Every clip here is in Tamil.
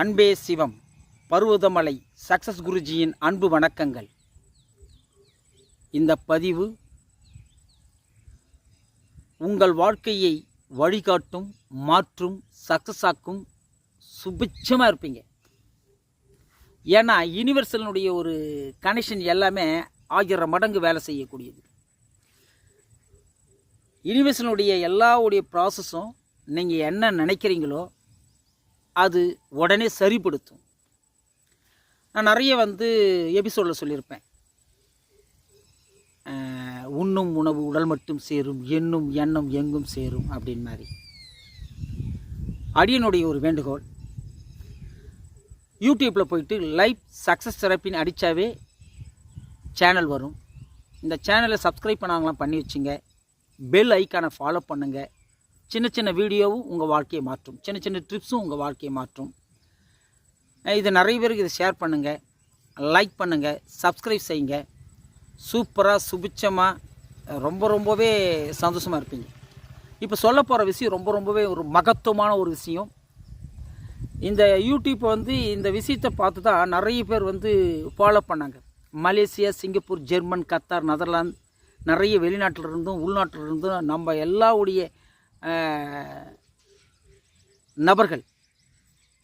அன்பே சிவம் பருவதமலை சக்சஸ் குருஜியின் அன்பு வணக்கங்கள். இந்த பதிவு உங்கள் வாழ்க்கையை வழிகாட்டும் மாற்றும் சக்சஸ் ஆக்கும் சுபிட்சமாக இருப்பீங்க. ஏன்னா யூனிவர்சலினுடைய ஒரு கனெக்ஷன் எல்லாமே ஆயிரம் மடங்கு வேலை செய்யக்கூடியது. யூனிவர்சலினுடைய எல்லாவுடைய ப்ராசஸும் நீங்கள் என்ன நினைக்கிறீங்களோ அது உடனே சரிப்படுத்தும். நான் நிறைய வந்து எபிசோடில் சொல்லியிருப்பேன். உண்ணும் உணவு உடல் மட்டும் சேரும் எண்ணும் எண்ணம் எங்கும் சேரும் அப்படின்னு மாதிரி. அடியனுடைய ஒரு வேண்டுகோள். யூடியூப்பில் போயிட்டு லைஃப் சக்ஸஸ் தெரப்பின்னு அடித்தாவே சேனல் வரும். இந்த சேனலை சப்ஸ்கிரைப் பண்ணாங்களாம் பண்ணி வச்சுங்க. பெல் ஐக்கானை ஃபாலோ பண்ணுங்கள் சின்ன சின்ன வீடியோவும் உங்கள் வாழ்க்கையை மாற்றும். சின்ன சின்ன ட்ரிப்ஸும் உங்கள் வாழ்க்கையை மாற்றும். இதை நிறைய பேருக்கு இதை ஷேர் பண்ணுங்கள் லைக் பண்ணுங்கள் சப்ஸ்கிரைப் செய்யுங்க. சூப்பராக சுபிச்சமாக ரொம்ப ரொம்பவே சந்தோஷமாக இருப்பீங்க. இப்போ சொல்ல போகிற விஷயம் ரொம்ப ரொம்பவே ஒரு மகத்துவமான ஒரு விஷயம். இந்த யூடியூப் வந்து இந்த விஷயத்தை பார்த்து தான் நிறைய பேர் வந்து ஃபாலோ பண்ணாங்க. Malaysia Singapore German Qatar Netherlands நிறைய வெளிநாட்டில் இருந்தும் உள்நாட்டில் இருந்தும் நம்ம எல்லாவுடைய நபர்கள்.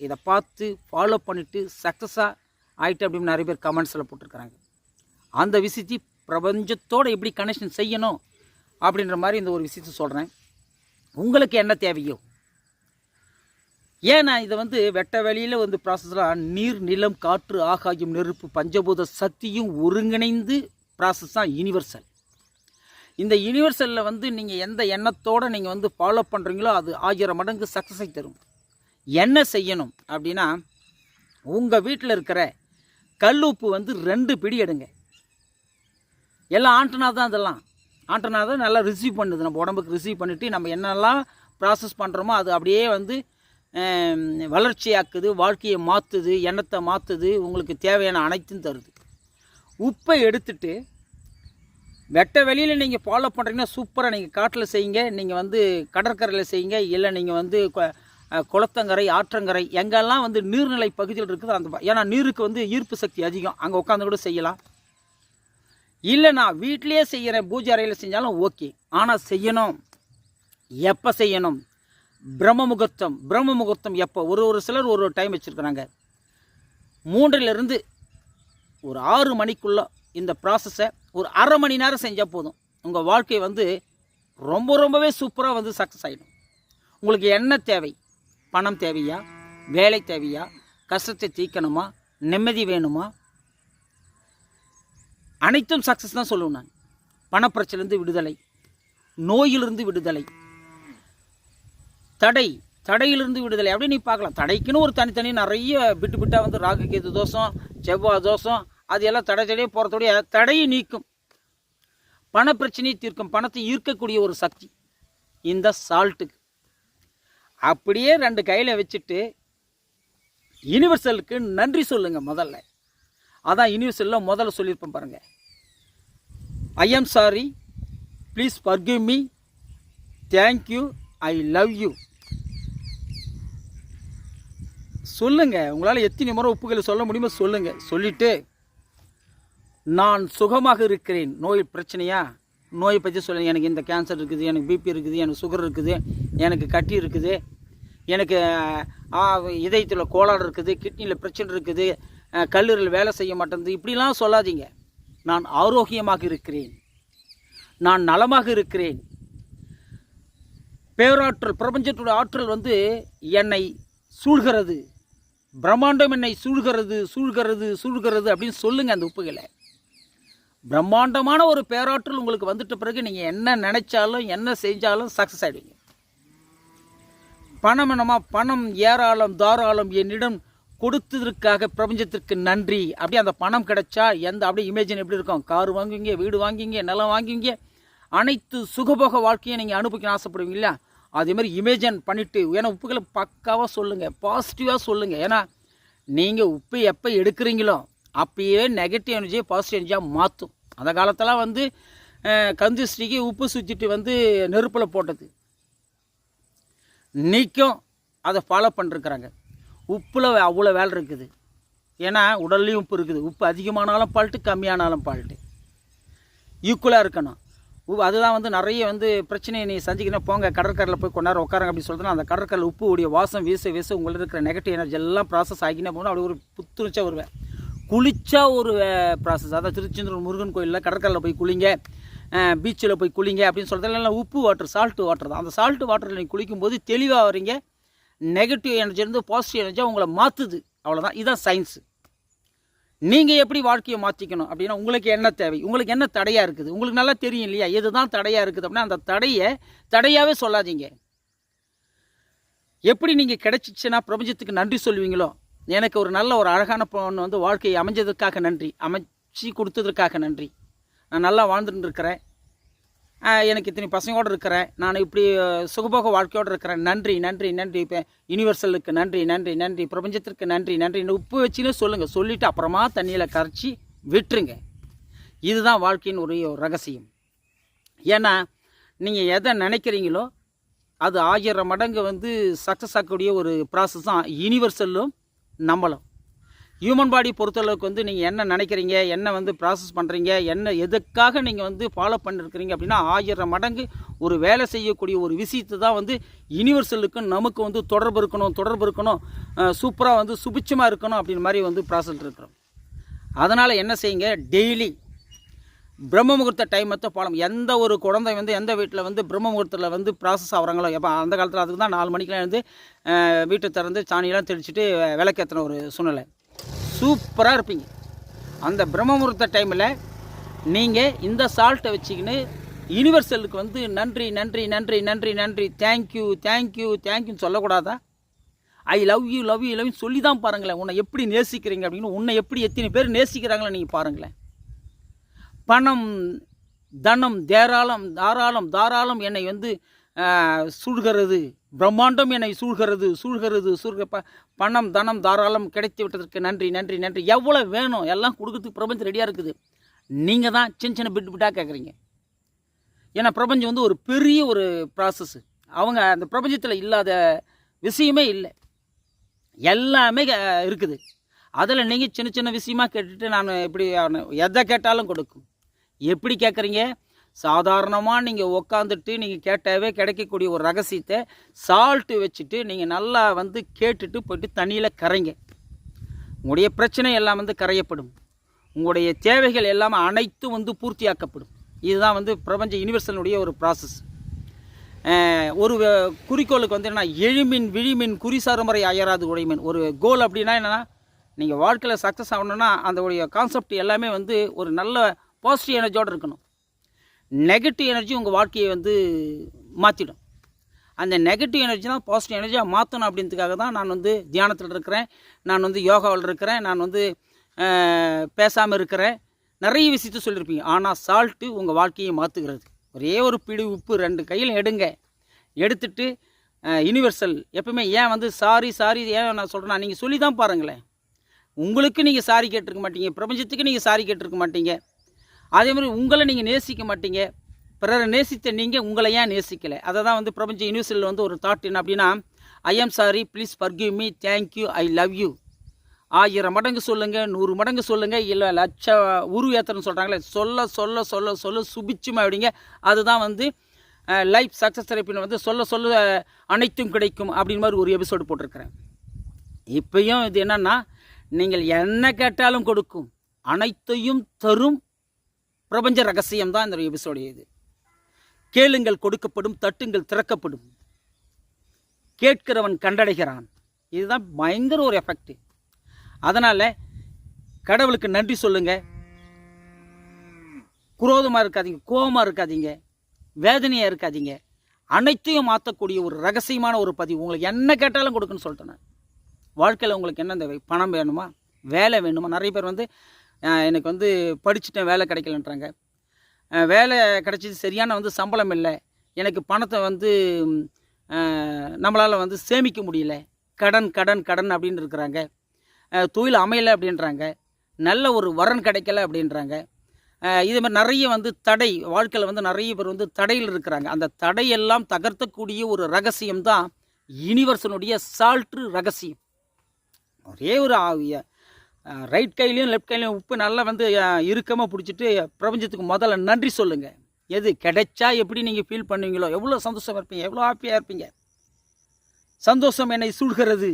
இதை பார்த்து ஃபாலோ பண்ணிவிட்டு சக்ஸஸாக ஆயிட்டு அப்படின்னு நிறைய பேர் கமெண்ட்ஸில் போட்டிருக்கிறாங்க. அந்த விஷயத்தை பிரபஞ்சத்தோடு எப்படி கனெக்ஷன் செய்யணும் அப்படின்ற மாதிரி இந்த ஒரு விஷயத்தை சொல்கிறேன் உங்களுக்கு என்ன தேவையோ? ஏன்னா இதை வந்து வெட்ட வெளியில் வந்து ப்ராசஸ்லாம் நீர் நிலம் காற்று ஆகாயம் நெருப்பு பஞ்சபூத சக்தியும் ஒருங்கிணைந்து ப்ராசஸ் தான் யூனிவர்சல் இந்த யூனிவர்சலில் வந்து நீங்கள் எந்த எண்ணத்தோடு நீங்கள் வந்து ஃபாலோ பண்ணுறீங்களோ அது ஆயிரம் மடங்கு சக்ஸஸை தரும். என்ன செய்யணும் அப்படின்னா உங்கள் வீட்டில் இருக்கிற கல் உப்பு வந்து ரெண்டு பிடி எடுங்க. எல்லாம் ஆண்டனா தான் அதெல்லாம். ஆண்டனா தான் நல்லா ரிசீவ் பண்ணுது. நம்ம உடம்புக்கு ரிசீவ் பண்ணிவிட்டு நம்ம என்னெல்லாம் ப்ராசஸ் பண்ணுறோமோ அது அப்படியே வந்து வளர்ச்சியாக்குது வாழ்க்கையை மாற்றுது எண்ணத்தை மாற்றுது உங்களுக்கு தேவையான அனைத்தும் தருது. உப்பை எடுத்துட்டு வெட்ட வெளியில் நீங்கள் ஃபாலோ பண்ணுறீங்கன்னா சூப்பராக நீங்கள் காட்டில் செய்யுங்க. நீங்கள் வந்து கடற்கரையில் செய்யுங்க. இல்லை நீங்கள் வந்து கொ- குளத்தங்கரை ஆற்றங்கரை எங்கெல்லாம் வந்து நீர்நிலை பகுதியில் இருக்குது அந்த ஏன்னா நீருக்கு வந்து ஈர்ப்பு சக்தி அதிகம். அங்கே உட்காந்து கூட செய்யலாம். இல்லை நான் வீட்டிலேயே செய்கிறேன் பூஜை அறையில் செஞ்சாலும் ஓகே ஆனால் செய்யணும். எப்போ செய்யணும்? பிரம்ம முகூர்த்தம். பிரம்ம முகூர்த்தம் எப்போ? ஒரு ஒரு சிலர் ஒரு ஒரு டைம் வச்சுருக்குறாங்க. மூன்றிலிருந்து ஒரு ஆறு மணிக்குள்ளே இந்த ப்ராசஸை ஒரு அரை மணி நேரம் செஞ்சால் போதும். உங்கள் வாழ்க்கை வந்து ரொம்ப ரொம்பவே சூப்பராக வந்து சக்ஸஸ் ஆகிடும் உங்களுக்கு என்ன தேவை? பணம் தேவையா? வேலை தேவையா? கஷ்டத்தை தீர்க்கணுமா? நிம்மதி வேணுமா? அனைத்தும் சக்ஸஸ் தான் சொல்லுவேன் நான். பணப்பிரச்சிலிருந்து விடுதலை நோயிலிருந்து விடுதலை தடை தடையிலிருந்து விடுதலை. அப்படின்னு நீ பார்க்கலாம். தடைக்குன்னு ஒரு தனித்தனி நிறைய பிட்டு பிட்டாக வந்து ராகு கேது தோஷம் செவ்வாய் தோஷம் அது எல்லாம் தடை தடையே போகிறதோடைய தடையை நீக்கும். பண பிரச்சனையை தீர்க்கும். பணத்தை ஈர்க்கக்கூடிய ஒரு சக்தி. இந்த சால்ட்டுக்கு. அப்படியே ரெண்டு கையில் வச்சுட்டு யூனிவர்சலுக்கு நன்றி சொல்லுங்கள் முதல்ல. அதான் யூனிவர்சலில் முதல்ல சொல்லியிருப்பேன் பாருங்கள் I am sorry please forgive me thank you I love you சொல்லுங்கள் உங்களால் எத்தனை முறை உப்புகளை சொல்ல முடியுமோ சொல்லுங்கள் சொல்லிவிட்டு நான் சுகமாக இருக்கிறேன். நோய் பிரச்சனையா? நோயை பற்றி சொல்ல எனக்கு இந்த கேன்சர் இருக்குது எனக்கு பிபி இருக்குது எனக்கு சுகர் இருக்குது எனக்கு கட்டி இருக்குது எனக்கு இதயத்தில் கோளாறு இருக்குது கிட்னியில் பிரச்சனை இருக்குது கல்லூரியில் வேலை செய்ய மாட்டேங்குது. இப்படிலாம் சொல்லாதீங்க. நான் ஆரோக்கியமாக இருக்கிறேன். நான் நலமாக இருக்கிறேன். பேராற்றல் பிரபஞ்சத்துடைய ஆற்றல் வந்து என்னை சூழ்கிறது. பிரம்மாண்டம் என்னை சூழ்கிறது சூழ்கிறது சூழ்கிறது அப்படின்னு சொல்லுங்கள் அந்த உப்புகளை. பிரம்மாண்டமான ஒரு பேராற்றல் உங்களுக்கு வந்துட்ட பிறகு நீங்கள் என்ன நினைச்சாலும் என்ன செஞ்சாலும் சக்ஸஸ் ஆகிடுவீங்க பணம் என்னமா? பணம் ஏராளம் தாராளம் என்னிடம் கொடுத்ததற்காக பிரபஞ்சத்திற்கு நன்றி. அப்படியே அந்த பணம் கிடைச்சா எந்த அப்படியே இமேஜின் எப்படி இருக்கும்? கார் வாங்குவீங்க வீடு வாங்குவீங்க நிலம் வாங்குவீங்க. அனைத்து சுகபோக வாழ்க்கையை நீங்கள் அனுபவிக்கணும் ஆசைப்படுவீங்க இல்லையா? அதே மாதிரி இமேஜின் பண்ணிவிட்டு ஏன்னா உப்புகளை பக்காவாக சொல்லுங்கள் பாசிட்டிவாக சொல்லுங்கள் ஏன்னா நீங்கள் உப்பு எப்போ எடுக்கிறீங்களோ அப்பயே நெகட்டிவ் எனர்ஜியை பாசிட்டிவ் எனர்ஜியாக மாற்றும் அந்த காலத்தில் வந்து கந்து ஸ்ரீக்கு உப்பு சுற்றிட்டு வந்து நெருப்பில் போட்டது. நீக்கும் அதை ஃபாலோ பண்ணிருக்கிறாங்க. உப்பில் அவ்வளோ வேலை இருக்குது. ஏன்னா உடல்லையும் உப்பு இருக்குது. உப்பு அதிகமானாலும் பால்ட்டு கம்மியானாலும் பால்ட்டு ஈக்குவலாக இருக்கணும். உ- அதுதான் வந்து நிறைய வந்து பிரச்சனையை நீ சந்திக்கணும். போங்க கடற்கரையில் போய் கொண்டாட உட்காரங்க அப்படின்னு சொல்லிட்டு அந்த கடற்கரையில் உப்பு உடைய வாசம் வீச வீச உங்களுக்கு இருக்கிற நெகட்டிவ் எனர்ஜி எல்லாம் ப்ராசஸ் ஆகினா போகணும் அப்படி ஒரு புத்துணர்ச்சியாக வருவேன். குளிச்சா ஒரு ப்ராசஸ் அதாவது திருச்செந்தூர் முருகன் கோயிலில் கடற்கரையில் போய் குளிங்க பீச்சில் போய் குளிங்க அப்படின்னு சொல்கிறது எல்லாம் உப்பு வாட்டர் சால்ட்டு வாட்டர் தான். அந்த சால்ட்டு வாட்டரில் நீங்கள் குளிக்கும்போது தெளிவாக வரீங்க நெகட்டிவ் எனர்ஜிலேருந்து பாசிட்டிவ் எனர்ஜியாக உங்களை மாற்றுது அவ்வளோதான் இதுதான் சயின்ஸு நீங்கள் எப்படி வாழ்க்கையை மாற்றிக்கணும் அப்படின்னா உங்களுக்கு என்ன தேவை? உங்களுக்கு என்ன தடையாக இருக்குது? உங்களுக்கு நல்லா தெரியும் இல்லையா? எதுதான் தடையாக இருக்குது அப்படின்னா அந்த தடையை தடையாகவே சொல்லாதீங்க. எப்படி நீங்கள் கிடைச்சிச்சுன்னா பிரபஞ்சத்துக்கு நன்றி சொல்லுவீங்களோ எனக்கு ஒரு நல்ல ஒரு அழகான பொண்ணு வந்து வாழ்க்கையை அமைஞ்சதுக்காக நன்றி. அமைச்சு கொடுத்ததற்காக நன்றி. நான் நல்லா வாழ்ந்துட்டு இருக்கிறேன். எனக்கு இத்தனை பசங்களோடு இருக்கிறேன். நான் இப்படி சுகபோக வாழ்க்கையோடு இருக்கிறேன். நன்றி நன்றி நன்றி. இப்போ யூனிவர்சலுக்கு நன்றி நன்றி நன்றி. பிரபஞ்சத்திற்கு நன்றி நன்றி. உப்பு வச்சுன்னு சொல்லுங்கள் சொல்லிவிட்டு அப்புறமா தண்ணியில் கரைச்சி விட்டுருங்க. இதுதான் வாழ்க்கையின் ஒரு ரகசியம். ஏன்னா நீங்கள் எதை நினைக்கிறீங்களோ அது ஆயிரம் மடங்கு வந்து சக்ஸஸ் ஆகக்கூடிய ஒரு ப்ராசஸ் தான். யூனிவர்சலும் நம்மளும் ஹியூமன் பாடி பொறுத்தளவுக்கு வந்து நீங்கள் என்ன நினைக்கிறீங்க என்ன வந்து ப்ராசஸ் பண்ணுறீங்க என்ன எதுக்காக நீங்கள் வந்து ஃபாலோ பண்ணிருக்கிறீங்க அப்படின்னா ஆயிரம் மடங்கு ஒரு வேலை செய்யக்கூடிய ஒரு விஷயத்தை தான் வந்து யூனிவர்சலுக்கு நமக்கு வந்து தொடர்பு இருக்கணும் தொடர்பு இருக்கணும் சூப்பராக வந்து சுபிச்சமாக இருக்கணும் அப்படின்னு மாதிரி வந்து ப்ராசஸ் இருக்கிறோம். அதனால் என்ன செய்யுங்க? டெய்லி பிரம்ம முகூர்த்த டைமத்தை பாலம். எந்த ஒரு குழந்தை வந்து எந்த வீட்டில் வந்து பிரம்ம முகூர்த்தத்தில் வந்து ப்ராசஸ் ஆகிறாங்களோ எப்போ அந்த காலத்தில் அதுக்கு தான் நாலு மணிக்கெலாம் வந்து வீட்டை திறந்து சாணியெல்லாம் தெளிச்சுட்டு விளக்கேற்றின ஒரு சூழ்நிலை. சூப்பராக இருப்பீங்க. அந்த பிரம்ம முகூர்த்த டைமில் நீங்கள் இந்த சால்ட்டை வச்சுக்கின்னு யூனிவர்சலுக்கு வந்து நன்றி நன்றி நன்றி நன்றி நன்றி தேங்க்யூ தேங்க்யூ தேங்க்யூன்னு சொல்லக்கூடாதா? I love you love you love சொல்லி தான் பாருங்களேன். உன்னை எப்படி நேசிக்கிறீங்க அப்படின்னு உன்னை எப்படி எத்தனை பேர் நேசிக்கிறாங்களே நீங்கள் பாருங்களேன். பணம் தனம் தேராளம் தாராளம் தாராளம் என்னை வந்து சூழ்கிறது. பிரம்மாண்டம் என்னை சூழ்கிறது சூழ்கிறது சூழ்க ப பணம் தனம் தாராளம் கிடைத்து விட்டதற்கு நன்றி நன்றி நன்றி. எவ்வளோ வேணும்? எல்லாம் கொடுக்கறதுக்கு பிரபஞ்சம் ரெடியாக இருக்குது. நீங்கள் தான் சின்ன சின்ன பிட்டு பிட்டாக கேட்குறீங்க ஏன்னா பிரபஞ்சம் வந்து ஒரு பெரிய ஒரு ப்ராசஸ்ஸு அவங்க அந்த பிரபஞ்சத்தில் இல்லாத விஷயமே இல்லை. எல்லாமே இருக்குது. அதில் நீங்கள் சின்ன சின்ன விஷயமா கேட்டுட்டு நான் எப்படி எதை கேட்டாலும் கொடுக்கும். எப்படி கேட்குறீங்க சாதாரணமாக நீங்கள் உக்காந்துட்டு நீங்கள் கேட்டாவே கிடைக்கக்கூடிய ஒரு ரகசியத்தை சால்ட்டு வச்சுட்டு நீங்கள் நல்லா வந்து கேட்டுட்டு போயிட்டு தண்ணியில் கரைங்க. உங்களுடைய பிரச்சனை எல்லாம் வந்து கரையப்படும். உங்களுடைய தேவைகள் எல்லாம் அனைத்தும் வந்து பூர்த்தியாக்கப்படும். இதுதான் வந்து பிரபஞ்ச யூனிவர்சலுடைய ஒரு ப்ராசஸ் ஒரு குறிக்கோளுக்கு வந்து என்ன எழுமின் விழிமின் குறிசாரமுறை அயராது உடைமின். ஒரு கோல் அப்படின்னா என்னென்னா நீங்கள் வாழ்க்கையில் சக்ஸஸ் ஆகணும்னா அந்த உடைய கான்செப்ட் எல்லாமே வந்து ஒரு நல்ல பாசிட்டிவ் எனர்ஜியோடு இருக்கணும். நெகட்டிவ் எனர்ஜி உங்கள் வாழ்க்கையை வந்து மாற்றிடும் அந்த நெகட்டிவ் எனர்ஜி தான் பாசிட்டிவ் எனர்ஜியாக மாற்றணும் அப்படின்றதுக்காக தான் நான் வந்து தியானத்தில் இருக்கிறேன். நான் வந்து யோகாவில் இருக்கிறேன். நான் வந்து பேசாமல் இருக்கிறேன். நிறைய விஷயத்த சொல்லியிருப்பீங்க. ஆனால் சால்ட்டு உங்கள் வாழ்க்கையை மாற்றுகிறது ஒரே ஒரு பிடி உப்பு ரெண்டு கையில் எடுங்க. எடுத்துட்டு யூனிவர்சல் எப்பவுமே ஏன் வந்து சாரி சாரி ஏன் நான் சொல்கிறேன்னா நீங்கள் சொல்லி தான் பாருங்களேன். உங்களுக்கு நீங்கள் சாரி கேட்டிருக்க மாட்டீங்க. பிரபஞ்சத்துக்கு நீங்கள் சாரி கேட்டிருக்க மாட்டீங்க. அதே மாதிரி உங்களை நீங்கள் நேசிக்க மாட்டீங்க. பிறரை நேசித்த நீங்கள் உங்களை ஏன் நேசிக்கலை? அதை தான் வந்து பிரபஞ்ச யூனிவர்சிட்டியில் வந்து ஒரு தாட் என்ன அப்படின்னா I am sorry please forgive me thank you I love you ஆயிரம் மடங்கு சொல்லுங்கள் நூறு மடங்கு சொல்லுங்கள் இல்லை லட்ச உருவ ஏத்தன்னு சொல்கிறாங்களே சொல்ல சொல்ல சொல்ல சொல்ல சுபிச்சுமா அப்படிங்க. அதுதான் வந்து லைஃப் சக்ஸஸ் தெரப்பின்னு வந்து சொல்ல சொல்ல அனைத்தும் கிடைக்கும் அப்படின்னு மாதிரி ஒரு எபிசோடு போட்டிருக்கிறேன். இப்பயும் இது என்னென்னா நீங்கள் என்ன கேட்டாலும் கொடுக்கும் அனைத்தையும் தரும் பிரபஞ்ச ரகசியம் தான் இந்த எபிசோடு இது. கேளுங்கள் கொடுக்கப்படும் தட்டுங்கள் திறக்கப்படும். கேட்கிறவன் கண்டடைகிறான். இதுதான் பயங்கர ஒரு எஃபெக்ட் அதனால் கடவுளுக்கு நன்றி சொல்லுங்க. குரோதமாக இருக்காதீங்க கோபமாக இருக்காதீங்க வேதனையாக இருக்காதீங்க. அனைத்தையும் மாற்றக்கூடிய ஒரு ரகசியமான ஒரு பதிவு. உங்களுக்கு என்ன கேட்டாலும் கொடுக்குன்னு சொல்லிட்டேன் நான். வாழ்க்கையில் உங்களுக்கு என்ன தேவை? பணம் வேணுமா? வேலை வேணுமா? நிறைய பேர் வந்து எனக்கு வந்து படிச்சுட்டேன் வேலை கிடைக்கலன்றாங்க. வேலை கிடைச்சது சரியான வந்து சம்பளம் இல்லை. எனக்கு பணத்தை வந்து நம்மளால் வந்து சேமிக்க முடியல. கடன் கடன் கடன் அப்படின்னு இருக்கிறாங்க. தொழில் அமையலை அப்படின்றாங்க. நல்ல ஒரு வரன் கிடைக்கல அப்படின்றாங்க. இதே மாதிரி நிறைய வந்து தடை வாழ்க்கையில் வந்து நிறைய பேர் வந்து தடையில் இருக்கிறாங்க. அந்த தடையெல்லாம் தகர்த்தக்கூடிய ஒரு ரகசியம் தான் யூனிவர்சனுடைய சால்ட்ரு ரகசியம். ஒரே ஒரு ரைட் கையிலையும் லெஃப்ட் கையிலையும் உப்பு நல்லா வந்து இறுக்கமாக பிடிச்சிட்டு பிரபஞ்சத்துக்கு முதல்ல நன்றி சொல்லுங்கள் எது கிடைச்சா எப்படி நீங்கள் ஃபீல் பண்ணுவீங்களோ? எவ்வளோ சந்தோஷமாக இருப்பீங்க? எவ்வளோ ஹாப்பியாக இருப்பீங்க? சந்தோஷம் என்னை சூழ்கிறது.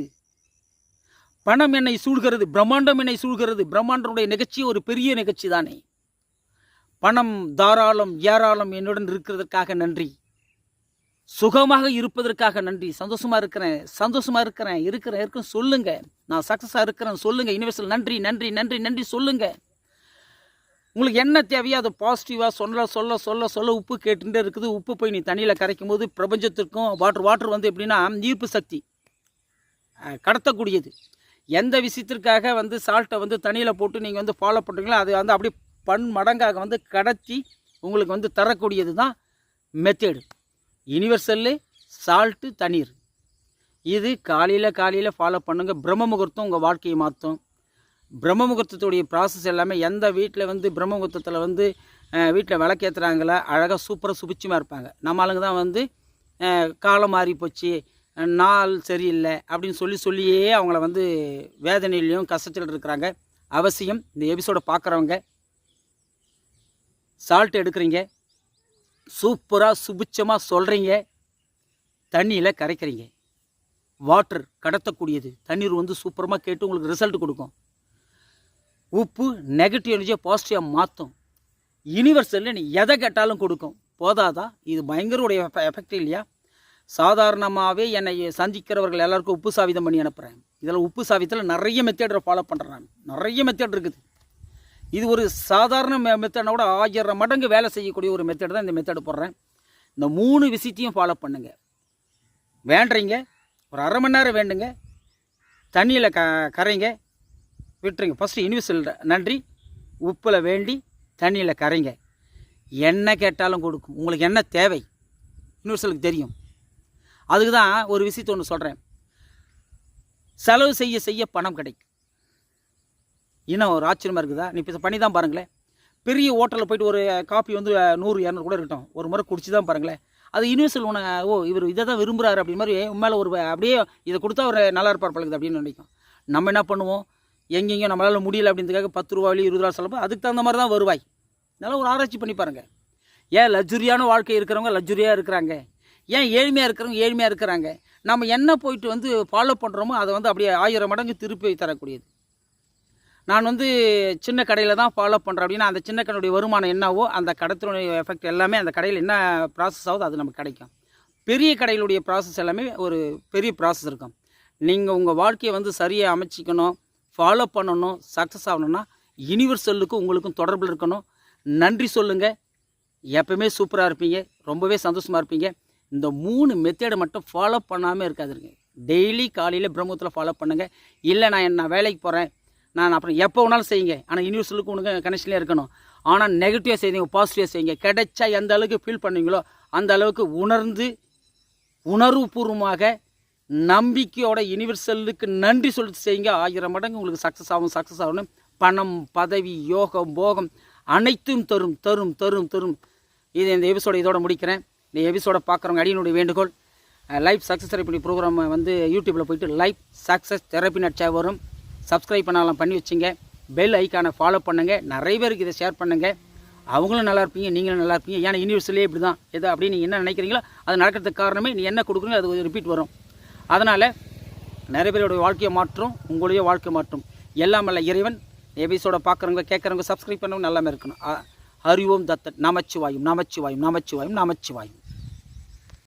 பணம் என்னை சூழ்கிறது. பிரம்மாண்டம் என்னை சூழ்கிறது. பிரம்மாண்டனுடைய நிகழ்ச்சி ஒரு பெரிய நிகழ்ச்சி தானே. பணம் தாராளம் ஏராளம் என்னுடன் இருக்கிறதுக்காக நன்றி. சுகமாக இருப்பதற்காக நன்றி. சந்தோஷமா இருக்கிறேன் சந்தோஷமா இருக்கிறேன் இருக்கிறேன் இருக்கும். சொல்லுங்க. நான் சக்ஸஸாக இருக்கிறேன் சொல்லுங்க. யூனிவர்சல் நன்றி நன்றி நன்றி நன்றி சொல்லுங்க. உங்களுக்கு என்ன தேவையோ அதை பாசிட்டிவாக சொல்ல சொல்ல சொல்ல சொல்ல உப்பு கேட்டுகிட்டே இருக்குது. உப்பு போய் நீ தண்ணியில் கரைக்கும் போது பிரபஞ்சத்திற்கும் வாட்டர் வாட்டர் வந்து எப்படின்னா ஈர்ப்பு சக்தி. கடத்தக்கூடியது. எந்த விஷயத்திற்காக வந்து சால்ட்டை வந்து தண்ணியில் போட்டு நீங்கள் வந்து ஃபாலோ பண்ணுறீங்களோ அது வந்து அப்படியே பன் மடங்காக வந்து கடத்தி உங்களுக்கு வந்து தரக்கூடியது தான் மெத்தேடு யூனிவர்சல்லு சால்ட்டு தண்ணீர். இது காலையில் காலையில் ஃபாலோ பண்ணுங்கள் பிரம்ம முகூர்த்தம் உங்கள் வாழ்க்கையை மாற்றும். பிரம்ம முகூர்த்தத்துடைய ப்ராசஸ் எல்லாமே எந்த வீட்டில் வந்து பிரம்ம முகூர்த்தத்தில் வந்து வீட்டில் விளக்கேற்றுறாங்களா அழகாக சூப்பராக சுபிச்சமாக இருப்பாங்க. நம்ம ஆளுங்க தான் வந்து காலம் மாறி போச்சு நாள் சரியில்லை அப்படின்னு சொல்லி சொல்லியே அவங்கள வந்து வேதனையிலையும் கஷ்டத்தில் இருக்கிறாங்க. அவசியம் இந்த எபிசோடை பார்க்குறவங்க சால்ட் எடுக்கிறீங்க. சூப்பராக சுபிச்சமாக சொல்கிறீங்க தண்ணியில் கரைக்கிறீங்க. வாட்டர் கடத்தக்கூடியது. தண்ணீர் வந்து சூப்பரமாக கேட்டு உங்களுக்கு ரிசல்ட் கொடுக்கும். உப்பு நெகட்டிவ் எனர்ஜியை பாசிட்டிவாக மாற்றும் யூனிவர்சலில் நீ எதை கேட்டாலும் கொடுக்கும். போதாதா? இது பயங்கரவுடைய எஃபெக்ட் இல்லையா? சாதாரணமாகவே என்னை சந்திக்கிறவர்கள் எல்லாருக்கும் உப்பு சாவிதம் பண்ணி அனுப்புகிறேன் இதில் உப்பு சாவியத்தில் நிறைய மெத்தேடை ஃபாலோ பண்ணுறேன் நான். நிறைய மெத்தேட் இருக்குது. இது ஒரு சாதாரண மெத்தடை விட ஆயிரம் மடங்கு வேலை செய்யக்கூடிய ஒரு மெத்தட் தான் இந்த மெத்தடு போடுறேன். இந்த மூணு விஷயத்தையும் ஃபாலோ பண்ணுங்கள் வேண்டுறீங்க ஒரு அரை மணி நேரம் வேண்டுங்க. தண்ணியில் க கரைங்க விட்டுருங்க. ஃபஸ்ட்டு யூனிவர்சல் நன்றி. உப்பில் வேண்டி தண்ணியில் கரைங்க. என்ன கேட்டாலும் கொடுக்கும். உங்களுக்கு என்ன தேவை? யூனிவர்சலுக்கு தெரியும். அதுக்கு தான் ஒரு விஷயத்தை ஒன்று சொல்கிறேன் செலவு செய்ய செய்ய பணம் கிடைக்கும். இன்னும் ஒரு ஆச்சரியமாக இருக்குதா? நீ இப்போ பண்ணி தான் பாருங்களேன். பெரிய ஹோட்டலில் போயிட்டு ஒரு காப்பி வந்து நூறு இரநூறு கூட இருக்கட்டும். ஒரு முறை குடிச்சு தான் பாருங்களேன். அது யூனிவர்சல் உனக்கு ஓ இவர் இதை தான் விரும்புகிறாரு அப்படி மாதிரி மேலே ஒரு அப்படியே இதை கொடுத்தா அவர் நல்லா இருப்பார் பழகுது அப்படின்னு நினைக்கும். நம்ம என்ன பண்ணுவோம்? எங்கெங்கேயும் நம்மளால் முடியல அப்படின்றதுக்காக பத்து ரூபா வழி இருபது ரூபா செலவு அதுக்கு தகுந்த மாதிரி தான் வருவாய். நல்லா ஒரு ஆராய்ச்சி பண்ணி பாருங்கள் ஏன் லக்ஸுரியான வாழ்க்கை இருக்கிறவங்க லக்ஸுரியாக இருக்கிறாங்க? ஏன் ஏழ்மையாக இருக்கிறவங்க ஏழ்மையாக இருக்கிறாங்க? நம்ம என்ன போயிட்டு வந்து ஃபாலோ பண்ணுறோமோ அதை வந்து அப்படியே ஆயிரம் மடங்கு திருப்பி தரக்கூடியது. நான் வந்து சின்ன கடையில் தான் ஃபாலோ பண்ணுறேன் அப்படின்னா அந்த சின்ன கடையுடைய வருமானம் என்னவோ அந்த கடத்தினுடைய எஃபெக்ட் எல்லாமே அந்த கடையில் என்ன ப்ராசஸ் ஆகுது அது நமக்கு கிடைக்கும். பெரிய கடையிலுடைய ப்ராசஸ் எல்லாமே ஒரு பெரிய ப்ராசஸ் இருக்கும். நீங்கள் உங்கள் வாழ்க்கையை வந்து சரியாக அமைச்சிக்கணும் ஃபாலோ பண்ணணும் சக்ஸஸ் ஆகணும்னா யூனிவர்சலுக்கும் உங்களுக்கும் தொடர்பில் இருக்கணும். நன்றி சொல்லுங்கள் எப்பவுமே சூப்பராக இருப்பீங்க. ரொம்பவே சந்தோஷமாக இருப்பீங்க. இந்த மூணு மெத்தேடை மட்டும் ஃபாலோ பண்ணாமல் இருக்காதுங்க. டெய்லி காலையில் பிரம்மத்தில் ஃபாலோ பண்ணுங்கள் இல்லை நான் என்ன வேலைக்கு போகிறேன் நான் அப்புறம் எப்போ வேணாலும் செய்யுங்க. ஆனால் யூனிவர்சலுக்கு உனக்கு கனெக்ஷன்லேயே இருக்கணும். ஆனால் நெகட்டிவாக செய்யுங்க பாசிட்டிவாக செய்யுங்க. கிடைச்சா எந்த அளவுக்கு ஃபீல் பண்ணுவீங்களோ அந்த அளவுக்கு உணர்ந்து உணர்வுபூர்வமாக நம்பிக்கையோட யூனிவர்சலுக்கு நன்றி சொல்லிட்டு செய்யுங்க. ஆயிரம் மடங்கு உங்களுக்கு சக்ஸஸ் ஆகும் சக்ஸஸ் ஆகணும் பணம் பதவி யோகம் போகம் அனைத்தும் தரும் தரும் தரும் தரும். இது இந்த எபிசோட இதோட முடிக்கிறேன். இந்த எபிசோட பார்க்குறவங்க அடியினுடைய வேண்டுகோள் லைஃப் சக்ஸஸ் தெரப்பி ப்ரோக்ராம் வந்து யூடியூப்பில் போயிட்டு லைஃப் சக்ஸஸ் தெரப்பி நட்சா வரும். சப்ஸ்கிரைப் பண்ணலாம் பண்ணி வச்சுங்க. பெல் ஐக்கானை ஃபாலோ பண்ணுங்கள் நிறைய பேருக்கு இதை ஷேர் பண்ணுங்கள் அவங்களும் நல்லா இருப்பீங்க நீங்களும் நல்லா இருப்பீங்க. ஏன்னா யூனிவர்ஸ்லேயே இப்படி தான் எது அப்படின்னு நீங்கள் என்ன நினைக்கிறீங்களோ அது நடக்கிறதுக்கு காரணமே நீ என்ன கொடுக்குறீங்களோ அது ரிப்பீட் வரும். அதனால் நிறைய பேருடைய வாழ்க்கையை மாற்றும் உங்களுடைய வாழ்க்கை மாற்றும். எல்லாம் அல்ல இறைவன். எபிசோட பார்க்குறவங்க கேட்குறவங்க சப்ஸ்கிரைப் பண்ணவங்க நல்லாமல் இருக்கணும். அ- அறிவோம் தத்தட் நமச்சிவாயும் நமச்சிவாயும் நமச்சிவாயும் நமச்சிவாயும்.